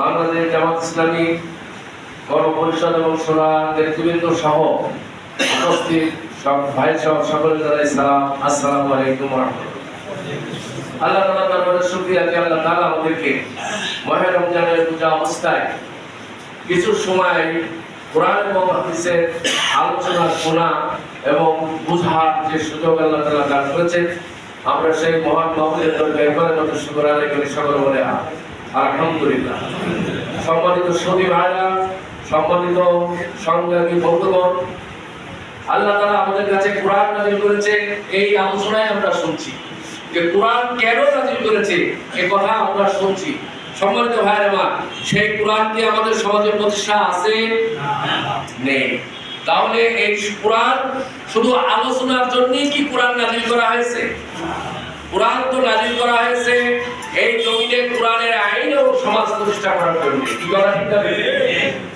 বাংলাদেশ জামাত ইসলামী গণপরিষদ এবং সোনা নেতৃবৃন্দ সহ উপস্থিত সব ভাই সহ সকলে জানাই সালাম। আসসালামু আলাইকুম আল্লাহ তাআলা দরবারে শুকরিয়া যে আল্লাহ তাআলা আমাদেরকে মাহে রমজানের পূজা অবস্থায় কিছু সময় কোরআন এবং আলোচনা শোনা এবং বুঝার যে সুযোগ আল্লাহ তাআলা দান করেছেন, আমরা সেই মহান মাহফিলের দরকার সকল বলে আলহামদুলিল্লাহ। সম্মানিত সতী ভাইরা, সম্মানিত সংগ্রামী বন্ধুগণ, আল্লাহ তাআলা আমাদের কাছে কোরআন নাযিল করেছে, এই আলোচনায় আমরা শুনছি। যে কোরআন কেন নাযিল করেছে এই কথা আমরা শুনছি। সম্মানিত ভাইরা আমার সেই কোরআন কি আমাদের সমাজে প্রতিষ্ঠা আছে? নেই। তাহলে এই কোরআন শুধু আলোচনার জন্যই কি কোরআন নাযিল করা হয়েছে? কোরআন তো নাযিল করা হয়েছে এই জমিনে কোরআনের আইন ও সমাজ প্রতিষ্ঠা করার জন্য কি করা ঠিক না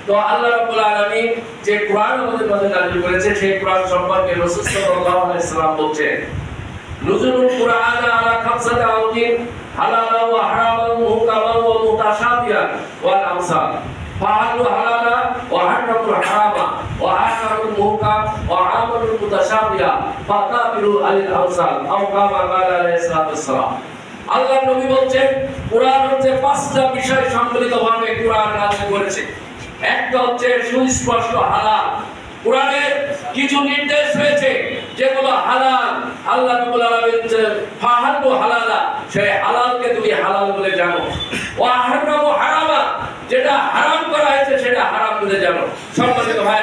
তো আল্লাহ রাব্বুল আলামিন যে কোরআন আমাদের মাঝে নাযিল করেছে সেই কোরআন সম্পর্কে রাসূল সাল্লাল্লাহু আলাইহি সাল্লাম বলছেন, নুজুলুল কুরআন আলা খামসাতি আউদিন হালালা ওয়া হারামান মুহকামা ওয়া মুতাশাবিহান ওয়াল আমসাল। ফাআলু হালালা ওয়া হারামুল হারামা ওয়া আশারুল মুহকাম ওয়া আমালুল মুতাশাবিহা ফাতাবিরু আলিল আমসাল আও কামা আলাইহিস ওয়াসসালাম আল্লাহ নবী বলছেন, কোরআন হচ্ছে পাঁচটা বিষয় সম্মিলিত ভাবে কোরআন নাযিল করেছে। একটা হচ্ছে সুস্পষ্ট হালাল। কোরআনের কিছু নির্দেশ রয়েছে যেগুলো হালাল। আল্লাহ রাব্বুল আলামিন ফাহালু হালালা সেই হালালকে তুমি হালাল বলে জানো। ওয়া হারামু হারামা, যেটা হারাম করা হয়েছে সেটা হারাম বলে জানো। সম্মানিত ভাই